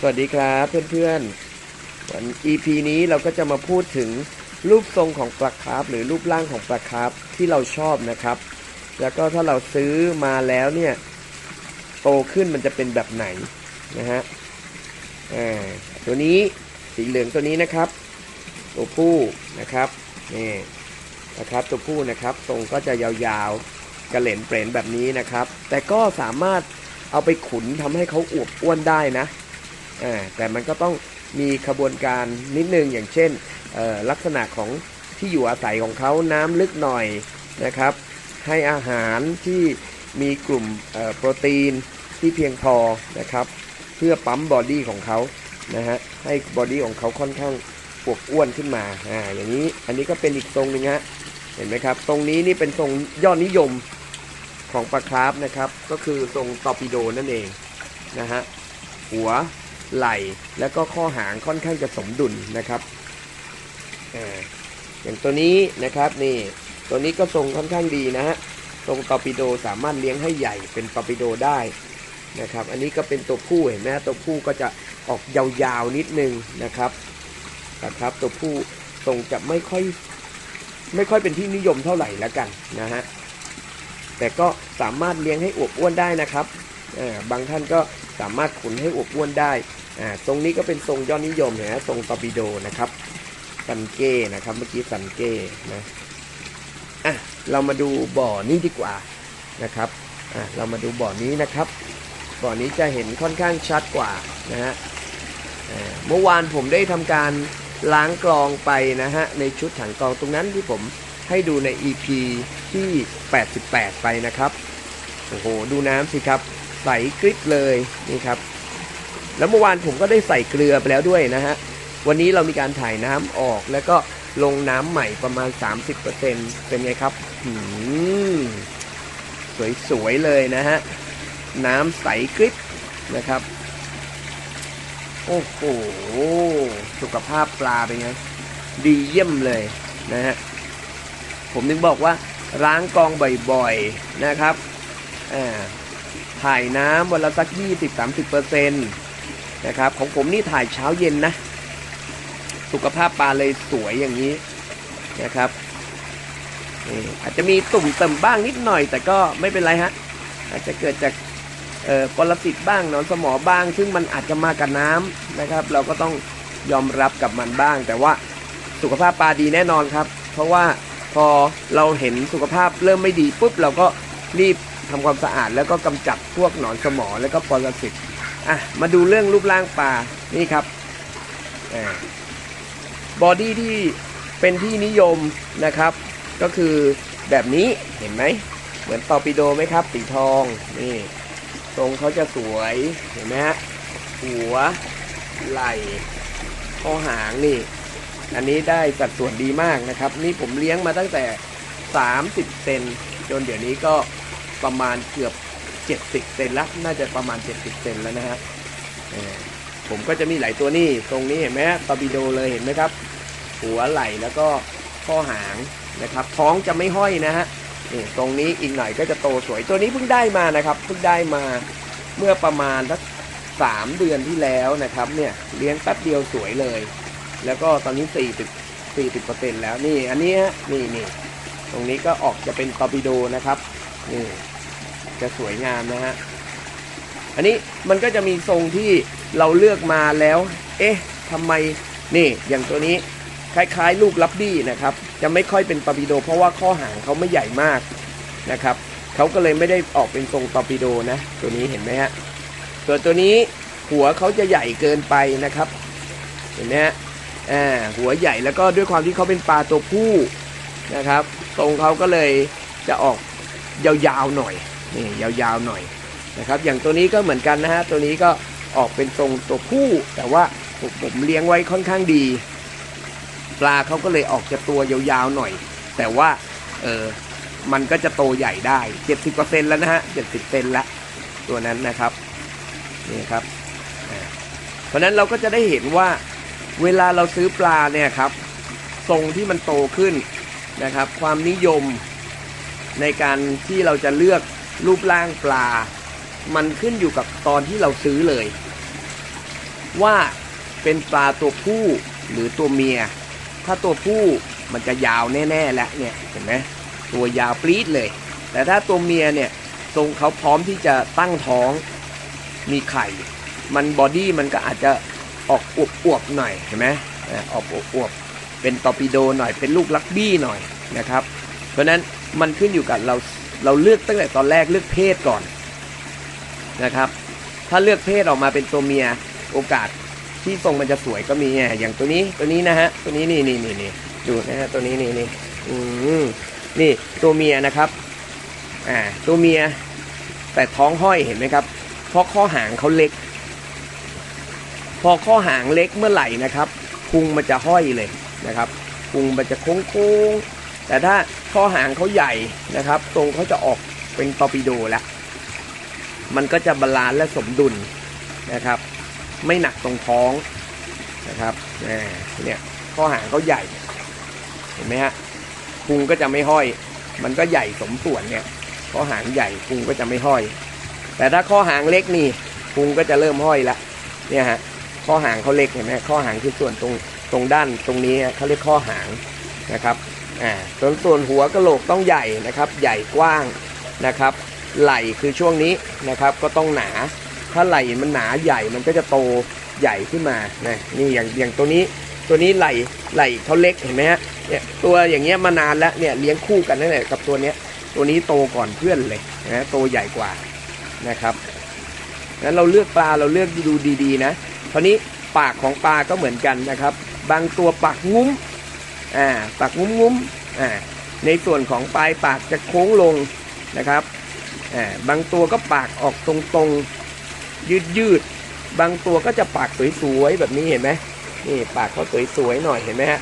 สวัสดีครับเพื่อนๆวัน EP นี้เราก็จะมาพูดถึงรูปทรงของปลาคาร์ฟหรือรูปร่างของปลาคาร์ฟที่เราชอบนะครับ แล้วก็ถ้าเราซื้อมาแล้วเนี่ยโตขึ้นมันจะเป็นแบบไหนนะฮะตัวนี้สีเหลืองตัวนี้นะครับ ตัวผู้นะครับนี่นะครับตัวผู้นะครับทรงก็จะยาวๆกระเหลนเปรนแบบนี้นะครับ แต่ก็สามารถเอาไปขุนทำให้เขาอวบอ้วนได้นะ แต่มันก็ต้องมีขบวนการนิดนึงอย่างเช่นลักษณะของที่อยู่อาศัยของเขาน้ำลึกหน่อยนะครับ ให้อาหารที่มีกลุ่มโปรตีนที่เพียงพอนะครับ เพื่อปั๊มบอดี้ของเขานะฮะให้บอดี้ของเขาค่อนข้างอวบอ้วนขึ้นมาอ่าอย่างนี้อันนี้ก็เป็นอีกทรงหนึ่งฮะเห็นไหมครับตรงนี้นี่เป็นทรงยอดนิยมของปลาคราฟนะครับ ก็คือทรงตอร์ปิโดนั่นเองนะฮะหัว ไหล่แล้วก็ข้อหางค่อนข้างจะสมดุลนะครับออย่างตัวนี้นะครับนี่ตัวนี้ก็ทรงค่อนข้างดีนะฮะทรงตอร์ปิโดสามารถเลี้ยงให้ใหญ่เป็นตอร์ปิโดได้นะครับ อันนี้ก็เป็นตัวผู้เห็นไหมฮะตัวผู้ก็จะออกยาวๆนิดนึงนะครับนะครับ ตัวผู้ทรงจะไม่ค่อยไม่ค่อยเป็นที่นิยมเท่าไหร่แล้วกันนะฮะแต่ก็สามารถเลี้ยงให้อวบอ้วนได้นะครับบางท่านก็สามารถขุนให้อวบอ้วนได้ อ่าทรงนี้ก็เป็นทรงยอดนิยมนะฮะทรงตอร์ปิโดนะครับซันเก้นะครับ เมื่อกี้ซันเก้นะอะเรามาดูบ่อนี้ดีกว่านะครับอะเรามาดูบ่อนี้นะครับบ่อนี้จะเห็นค่อนข้างชัดกว่านะฮะอ่าเมื่อวานผมได้ทำการล้างกรองไปนะฮะในชุดถังกรองตรงนั้นที่ผมให้ดูใน EP ที่ 88 ไปนะครับ โอ้โห ดูน้ำสิครับ ใสกริบเลยนี่ครับ แล้วเมื่อวานผมก็ได้ใส่เกลือไปแล้วด้วยนะฮะ วันนี้เรามีการถ่ายน้ำออกแล้วก็ลงน้ำใหม่ประมาณ 30%เป็นไงครับสวยๆเลยนะฮะ น้ำใสกริบนะครับ โอ้โห สุขภาพปลาเป็นไง ดีเยี่ยมเลยนะฮะ ผมนึงบอกว่าล้างกองบ่อยๆนะครับอ่าถ่ายน้ำวันละสัก 20-30%น นะครับ ของผมนี่ถ่ายเช้าเย็นนะ สุขภาพปลาเลยสวยอย่างนี้นะครับอาจจะมีตุ่มเติมบ้างนิดหน่อย แต่ก็ไม่เป็นไรฮะ อาจจะเกิดจากปรสิตบ้างนอนสมอบ้าง ซึ่งมันอาจจะมากับน้ำนะครับ เราก็ต้องยอมรับกับมันบ้าง แต่ว่าสุขภาพปลาดีแน่นอนครับ เพราะว่าพอเราเห็นสุขภาพเริ่มไม่ดีปุ๊บเราก็รีบทำความสะอาดแล้วก็กำจัดพวกหนอนสมอแล้วก็ปรสิต อะมาดูเรื่องรูปร่างปลานี่ครับบอดี้ที่เป็นที่นิยมนะครับ ก็คือแบบนี้เห็นไหม เหมือนตอปิโดไหมครับ สีทองนี่ทรงเขาจะสวยเห็นไหมฮะหัวไหล่ข้อหางนี่ อันนี้ได้สัดส่วนดีมากนะครับ นี่ผมเลี้ยงมาตั้งแต่ 30 เซนจนเดี๋ยวนี้ก็ประมาณเกือบ 70เซนละน่าจะประมาณ70เซนแล้วนะฮะผมก็จะมีหลายตัวนี่ตรงนี้เห็นไหมตอปิโดเลยเห็นไหมครับ หัวไหล่แล้วก็ข้อหางนะครับ ท้องจะไม่ห้อยนะฮะนี่ตรงนี้อีกหน่อยก็จะโตสวยตัวนี้เพิ่งได้มานะครับเพิ่งได้มาเมื่อประมาณสักสามเดือนที่แล้วนะครับเนี่ยเลี้ยงแป๊บเดียวสวยเลย แล้วก็ตอนนี้40 40เปอร์เซ็นต์แล้วนี่อันนี้นี่นี่ตรงนี้ก็ออกจะเป็นตอร์ปิโดนะครับนี่ จะสวยงามนะฮะ อันนี้มันก็จะมีทรงที่เราเลือกมาแล้ว เอ๊ะทำไมนี่อย่างตัวนี้คล้ายๆ ลูกลับบี้นะครับ จะไม่ค่อยเป็นตอร์ปิโด เพราะว่าข้อหางเขาไม่ใหญ่มากนะครับเขาก็เลยไม่ได้ออกเป็นทรงตอร์ปิโดนะ ตัวนี้เห็นไหมฮะส่วนตัวนี้หัวเขาจะใหญ่เกินไปนะครับ เห็นไหมฮะอ่าหัวใหญ่แล้วก็ด้วยความที่เขาเป็นปลาตัวผู้นะครับทรงเขาก็เลยจะออกยาวๆหน่อย นี่ยาวๆหน่อยนะครับ อย่างตัวนี้ก็เหมือนกันนะฮะตัวนี้ก็ออกเป็นทรงตัวผู้แต่ว่าผมผมเลี้ยงไว้ค่อนข้างดี ปลาเขาก็เลยออกจะตัวยาวๆหน่อย แต่ว่าเออมันก็จะโตใหญ่ได้ 70%แล้วนะฮะ70เซนละตัวนั้นนะครับนี่ครับ เพราะนั้นเราก็จะได้เห็นว่าเวลาเราซื้อปลาเนี่ยครับทรงที่มันโตขึ้นนะครับ ความนิยมในการที่เราจะเลือก รูปร่างปลา มันขึ้นอยู่กับตอนที่เราซื้อเลย ว่าเป็นปลาตัวผู้หรือตัวเมีย ถ้าตัวผู้มันจะยาวแน่ๆแล้วเนี่ยเห็นไหมตัวยาวปรี๊ดเลย แต่ถ้าตัวเมียเนี่ยทรงเขาพร้อมที่จะตั้งท้องมีไข่ มันบอดี้มันก็อาจจะออกอวบๆหน่อยเห็นไหมอ่าออกอวบๆเป็นตอร์ปิโดหน่อยเป็นลูกลักบี้หน่อยนะครับ เพราะนั้นมันขึ้นอยู่กับเรา เราเลือกตั้งแต่ตอนแรกเลือกเพศก่อนนะครับ ถ้าเลือกเพศออกมาเป็นตัวเมียโอกาสที่ทรงมันจะสวยก็มีไงอย่างตัวนี้ตัวนี้นะฮะตัวนี้นี่นี่นี่นี่ดูนะฮะตัวนี้นี่นี่อืมนี่ตัวเมียนะครับอ่าตัวเมียแต่ท้องห้อยเห็นไหมครับ เพราะข้อหางเขาเล็ก พอข้อหางเล็กเมื่อไหร่นะครับพุงมันจะห้อยเลยนะครับพุงมันจะโค้ง แต่ถ้าข้อหางเขาใหญ่นะครับ ตรงเขาจะออกเป็นตอร์ปิโดแล้ว มันก็จะบาลานซ์และสมดุลนะครับ ไม่หนักตรงท้องนะครับเนี่ยข้อหางเขาใหญ่ เห็นไหมฮะพุงก็จะไม่ห้อย มันก็ใหญ่สมส่วนเนี่ยข้อหางใหญ่พุงก็จะไม่ห้อย แต่ถ้าข้อหางเล็กนี่พุงก็จะเริ่มห้อยละเนี่ยฮะข้อหางเขาเล็กเห็นไหมข้อหางคือส่วนตรงตรงด้านตรงนี้เขาเรียกข้อหางนะครับ อ่าส่วนส่วนหัวกระโหลกต้องใหญ่นะครับ ใหญ่กว้างนะครับ ไหล่คือช่วงนี้นะครับ ก็ต้องหนา ถ้าไหล่มันหนาใหญ่มันก็จะโตใหญ่ขึ้นมานะนี่อย่างอย่างตัวนี้ตัวนี้ไหล่ไหล่เขาเล็กเห็นไหมฮะเนี่ยตัวอย่างเงี้ยมานานแล้วเนี่ยเลี้ยงคู่กันนั่นแหละกับตัวเนี้ยตัวนี้โตก่อนเพื่อนเลยนะโตใหญ่กว่านะครับงั้นเราเลือกปลาเราเลือกดูดีๆนะคราวนี้ปากของปลาก็เหมือนกันนะครับ บางตัวปากงุ้ม อ่าปากงุ้มงุ้มๆอ่าในส่วนของปลายปากจะโค้งลงนะครับอ่าบางตัวก็ปากออกตรงๆ ยืดยืดๆบางตัวก็จะปากสวยๆแบบนี้เห็นไหมนี่ปากเขาสวยๆหน่อยเห็นไหมฮะ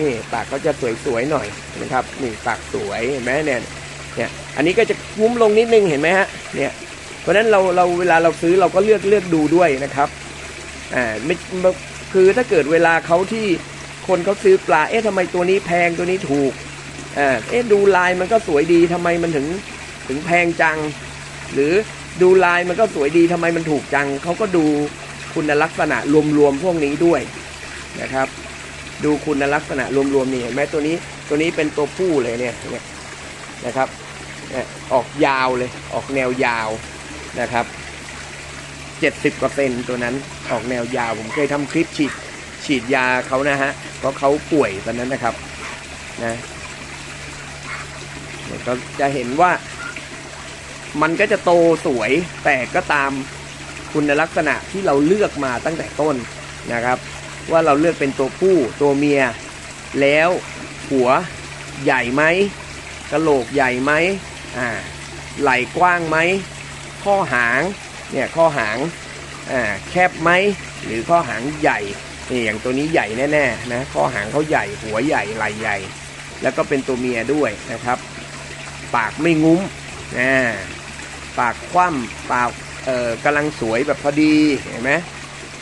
นี่ปากเขาจะสวยๆหน่อยนะครับนี่ปากสวยเห็นไหมเนี่ยเนี่ยอันนี้ก็จะงุ้มลงนิดนึงเห็นไหมฮะเนี่ยเพราะฉะนั้นเราเราเวลาเราซื้อเราก็เลือกเลือกดูด้วยนะครับอ่าไม่คือถ้าเกิดเวลาเขาที่ คนเขาซื้อปลา เอ๊ะทำไมตัวนี้แพงตัวนี้ถูกอ่าเอ๊ะดูลายมันก็สวยดีทำไมมันถึงถึงแพงจัง หรือดูลายมันก็สวยดีทำไมมันถูกจังเขาก็ดูคุณลักษณะรวมๆพวกนี้ด้วยนะครับ ดูคุณลักษณะรวมๆนี่เห็นไหมตัวนี้ตัวนี้เป็นตัวผู้เลยเนี่ยเนี่ยนะครับออกยาวเลยออกแนวยาวนะครับเจ็ดสิบกว่าเซนตัวนั้นออกแนวยาวผมเคยทำคลิปฉีด ฉีดยาเขานะฮะเพราะเขาป่วยตอนนั้นนะครับนะเนี่ยก็จะเห็นว่า มันก็จะโตสวยแต่ก็ตามคุณลักษณะที่เราเลือกมาตั้งแต่ต้นนะครับ ว่าเราเลือกเป็นตัวผู้ตัวเมีย แล้วหัวใหญ่ไหมกระโหลกใหญ่ไหมอ่าไหล่กว้างไหมข้อหางเนี่ยข้อหางอ่าแคบไหมหรือข้อหางใหญ่ นี่อย่างตัวนี้ใหญ่แน่ๆนะข้อหางเขาใหญ่หัวใหญ่ไหล่ใหญ่ แล้วก็เป็นตัวเมียด้วยนะครับ ปากไม่งุ้มอ่าปากคว่ำปากเอ่อกำลังสวยแบบพอดีเห็นไหม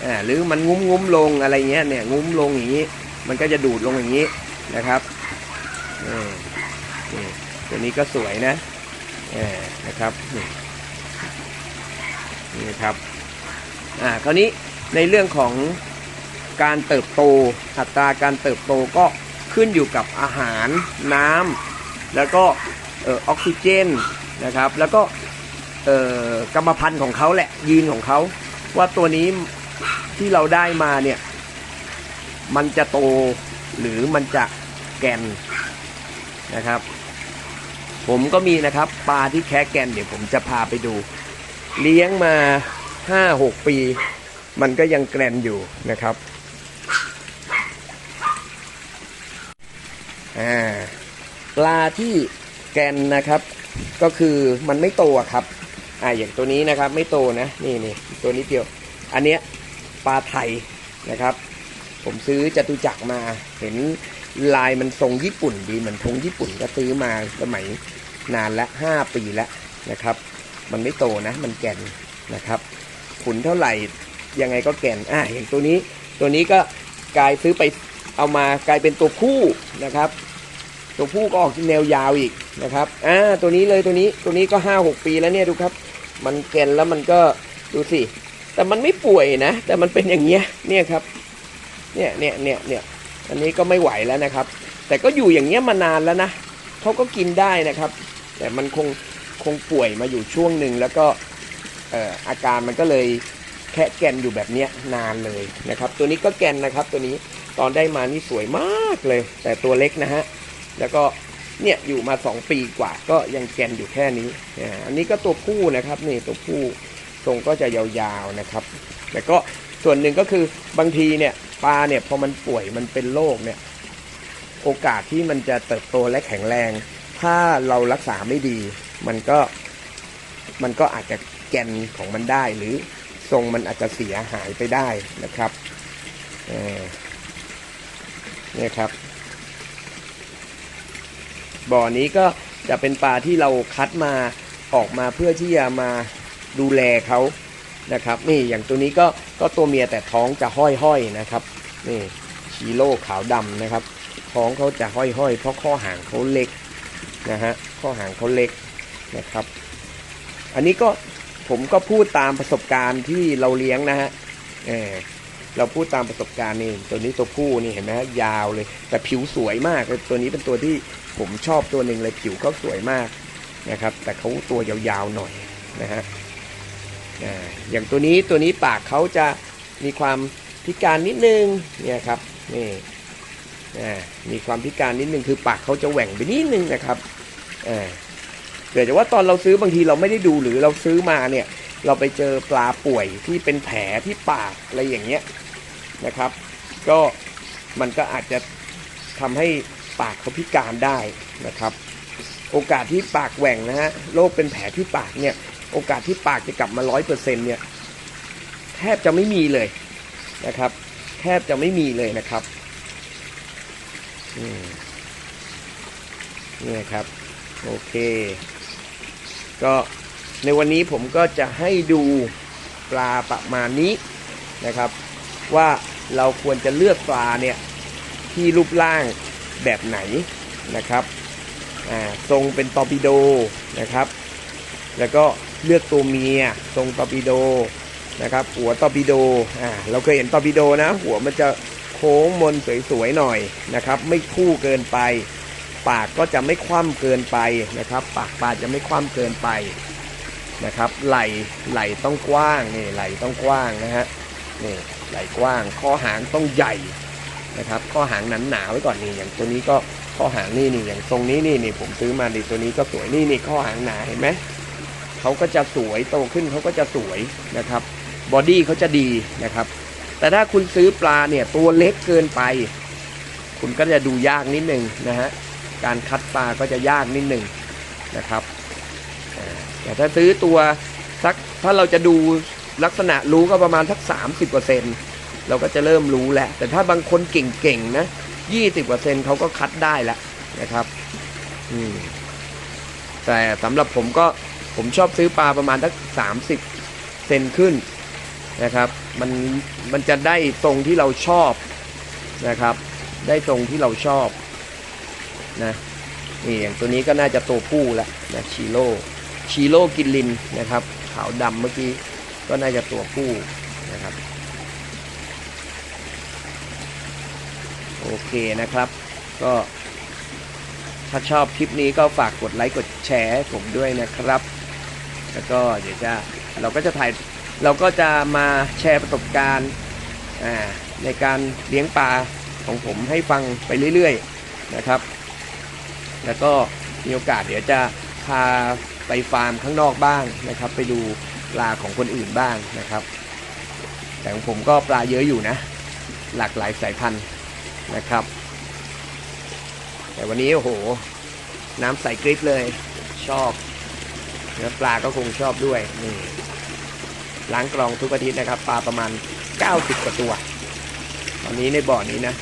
อ่าหรือมันงุ้มงุ้มลงอะไรเงี้ยเนี่ยงุ้มลงอย่างนี้ มันก็จะดูดลงอย่างนี้นะครับอืมนี่ตัวนี้ก็สวยนะอ่านะครับนี่ครับอ่าคราวนี้ในเรื่องของ การเติบโต อัตราการเติบโตก็ขึ้นอยู่กับอาหารน้ำแล้วก็ออกซิเจนนะครับ แล้วก็กรรมพันธุ์ของเขาแหละยีนของเขา ว่าตัวนี้ที่เราได้มาเนี่ย มันจะโตหรือมันจะแกนนะครับ ผมก็มีนะครับปลาที่แคะแกนเดี๋ยวผมจะพาไปดู เลี้ยงมาห้าหกปี มันก็ยังแกรนอยู่นะครับอ่า ปลาที่แกนนะครับ ก็คือมันไม่โตครับอ่าอย่างตัวนี้นะครับไม่โตนะนี่นี่ตัวนี้เดียว อันเนี้ยปลาไทยนะครับ ผมซื้อจตุจักรมาเห็นลายมันทรงญี่ปุ่นดีเหมือนธงญี่ปุ่นก็ซื้อมาสมัยนานละห้าปีแล้วนะครับ มันไม่โตนะ มันแก่นนะครับขุนเท่าไหร่ยังไงก็แก่นอ่าอย่างตัวนี้ตัวนี้ก็กลายซื้อไปเอามากลายเป็นตัวผู้นะครับ ตัวผู้ก็ออกแนวยาวอีกนะครับอ่าตัวนี้เลยตัวนี้ตัวนี้ก็ห้าหกปีแล้วเนี่ยดูครับ มันแก่นแล้วมันก็ดูสิแต่มันไม่ป่วยนะ แต่มันเป็นอย่างเงี้ยเนี่ยครับเนี่ยเนี่ยเนี่ยเนี่ยอันนี้ก็ไม่ไหวแล้วนะครับ แต่ก็อยู่อย่างเงี้ยมานานแล้วนะเขาก็กินได้นะครับ แต่มันคงคงป่วยมาอยู่ช่วงหนึ่งแล้วก็เอ่ออาการมันก็เลยแค่แกนอยู่แบบเนี้ยนานเลยนะครับ ตัวนี้ก็แกนนะครับ ตัวนี้ตอนได้มานี่สวยมากเลย แต่ตัวเล็กนะฮะ แล้วก็เนี่ยอยู่มา 2 ปีกว่าก็ยังแกนอยู่แค่นี้อ่าอันนี้ก็ตัวผู้นะครับนี่ตัวผู้ทรงก็จะยาวๆนะครับ แต่ก็ส่วนหนึ่งก็คือบางทีเนี่ยปลาเนี่ยพอมันป่วยมันเป็นโรคเนี่ยโอกาสที่มันจะเติบโตและแข็งแรง ถ้าเรารักษาไม่ดี มันก็มันก็อาจจะแกนของมันได้ หรือทรงมันอาจจะเสียหายไปได้นะครับอ่อเนี่ยครับ บ่อนี้ก็จะเป็นปลาที่เราคัดมาออกมาเพื่อที่จะมาดูแลเขานะครับ นี่อย่างตัวนี้ก็ก็ตัวเมียแต่ท้องจะห้อยๆนะครับนี่ชีโร่ขาวดำนะครับ ท้องเขาจะห้อยๆ เพราะข้อหางเขาเล็กนะฮะข้อหางเขาเล็กนะครับ อันนี้ก็ผมก็พูดตามประสบการณ์ที่เราเลี้ยงนะฮะเออเราพูดตามประสบการณ์นี่ตัวนี้ตัวผู้นี่เห็นไหมฮะยาวเลย แต่ผิวสวยมากเลยตัวนี้เป็นตัวที่ ผมชอบตัวหนึ่งเลยผิวเขาสวยมากนะครับ แต่เขาตัวยาวๆหน่อยนะฮะอย่างตัวนี้ตัวนี้ปากเขาจะมีความพิการนิดนึงเนี่ยครับนี่มีความพิการนิดนึงคือปากเขาจะแหว่งไปนิดนึงนะครับอ่าเกิดจากว่าตอนเราซื้อบางทีเราไม่ได้ดูหรือเราซื้อมาเนี่ยเราไปเจอปลาป่วยที่เป็นแผลที่ปากอะไรอย่างเงี้ยนะครับ ก็มันก็อาจจะทำให้ ปากเขาพิการได้นะครับ โอกาสที่ปากแหว่งนะฮะโรคเป็นแผลที่ปากเนี่ยโอกาสที่ปากจะกลับมาร้อยเปอร์เซ็นเนี่ยแทบจะไม่มีเลยนะครับ แทบจะไม่มีเลยนะครับนี่ครับ โอเค ก็ในวันนี้ผมก็จะให้ดูปลาประมาณนี้นะครับ ว่าเราควรจะเลือกปลาเนี่ยที่รูปร่าง แบบไหนนะครับทรงเป็นตอร์ปิโดนะครับ แล้วก็เลือกตัวเมียทรงตอร์ปิโดนะครับหัวตอร์ปิโดอ่าเราเคยเห็นตอร์ปิโดนะ หัวมันจะโค้งมนสวยๆหน่อยนะครับ ไม่คู่เกินไป ปากก็จะไม่คว่ำเกินไปนะครับ ปากปลาจะไม่คว่ำเกินไปนะครับ ไหลไหลต้องกว้างนี่ไหลต้องกว้างนะฮะนี่ไหลกว้างข้อหางต้องใหญ่ นะครับข้อหางหนาหนาๆไว้ก่อนนี่อย่างตัวนี้ก็ข้อหางนี่นี่อย่างทรงนี้นี่นี่ผมซื้อมาดิตัวนี้ก็สวยนี่นี่ข้อหางหนาเห็นไหมเขาก็จะสวยโตขึ้นเขาก็จะสวยนะครับบอดี้เขาจะดีนะครับ แต่ถ้าคุณซื้อปลาเนี่ยตัวเล็กเกินไป คุณก็จะดูยากนิดนึงนะฮะการคัดปลาก็จะยากนิดหนึ่งนะครับแต่ถ้าซื้อตัวสักถ้าเราจะดูลักษณะรู้ก็ประมาณสัก 30%เเราก็จะเริ่มรู้แหละแต่ถ้าบางคนเก่งๆนะ20%เซนเขาก็คัดได้แล้วนะครับอืมแต่สำหรับผมก็ผมชอบซื้อปลาประมาณสัก30เซนขึ้นนะครับ มันมันจะได้ทรงที่เราชอบนะครับ ได้ทรงที่เราชอบนะนี่อย่างตัวนี้ก็น่าจะตัวผู้แล้วนะชีโร่ชีโร่กินลินนะครับ ขาวดำเมื่อกี้ก็น่าจะตัวผู้นะครับ โอ เคนะครับ ก็ถ้าชอบคลิปนี้ก็ฝากกดไลค์กดแชร์ให้ผมด้วยนะครับ แล้วก็เดี๋ยวจะเราก็จะถ่ายเราก็จะมาแชร์ประสบการณ์ในการเลี้ยงปลาของผมให้ฟังไปเรื่อยๆนะครับ แล้วก็มีโอกาสเดี๋ยวจะพาไปฟาร์มข้างนอกบ้างนะครับ ไปดูปลาของคนอื่นบ้างนะครับ แต่ของผมก็ปลาเยอะอยู่นะ หลากหลายสายพันธุ์ นะครับ แต่วันนี้โอ้โห น้ำใสกริบเลย ชอบเนื้อปลาก็คงชอบด้วยนี่ล้างกรองทุกอาทิตย์นะครับ ปลาประมาณ 90 กว่าตัว ตอนนี้ในบ่อนี้นะ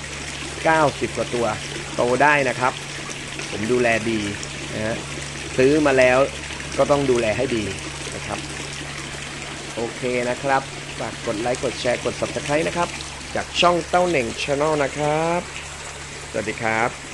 90 กว่าตัวโตได้นะครับ ผมดูแลดีนะฮะซื้อมาแล้วก็ต้องดูแลให้ดีนะครับ โอเคนะครับ ฝากกดไลค์ กดแชร์ กด subscribe นะครับ จากช่องเต้าเหน่งช n แนลนะครับ สวัสดีครับ